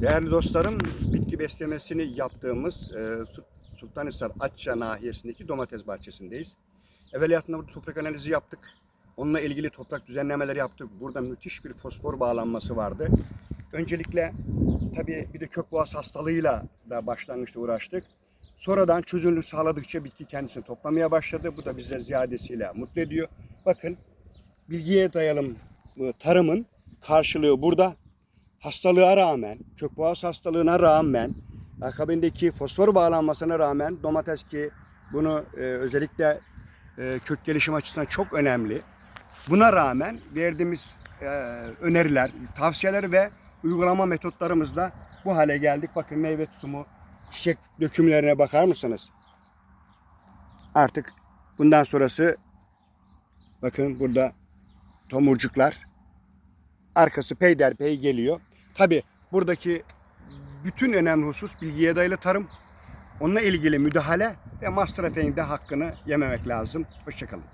Değerli dostlarım, bitki beslemesini yaptığımız e, Su- Sultanhisar Atça nahiyesindeki domates bahçesindeyiz. Evveliyatında burada toprak analizi yaptık. Onunla ilgili toprak düzenlemeleri yaptık. Burada müthiş bir fosfor bağlanması vardı. Öncelikle tabii bir de kök boğaz hastalığıyla da başlangıçta uğraştık. Sonradan çözünürlük sağladıkça bitki kendisini toplamaya başladı. Bu da bizleri ziyadesiyle mutlu ediyor. Bakın bilgiye dayalı bu tarımın karşılığı burada hastalığa rağmen, kökboğaz hastalığına rağmen, akabindeki fosfor bağlanmasına rağmen domates ki bunu e, özellikle e, kök gelişim açısından çok önemli. Buna rağmen verdiğimiz e, öneriler, tavsiyeler ve uygulama metotlarımızla bu hale geldik. Bakın meyve tutumu, çiçek dökümlerine bakar mısınız? Artık bundan sonrası bakın burada tomurcuklar arkası peyderpey geliyor. Tabi buradaki bütün önemli husus bilgiye dayalı tarım. Onunla ilgili müdahale ve de hakkını yememek lazım. Hoşçakalın.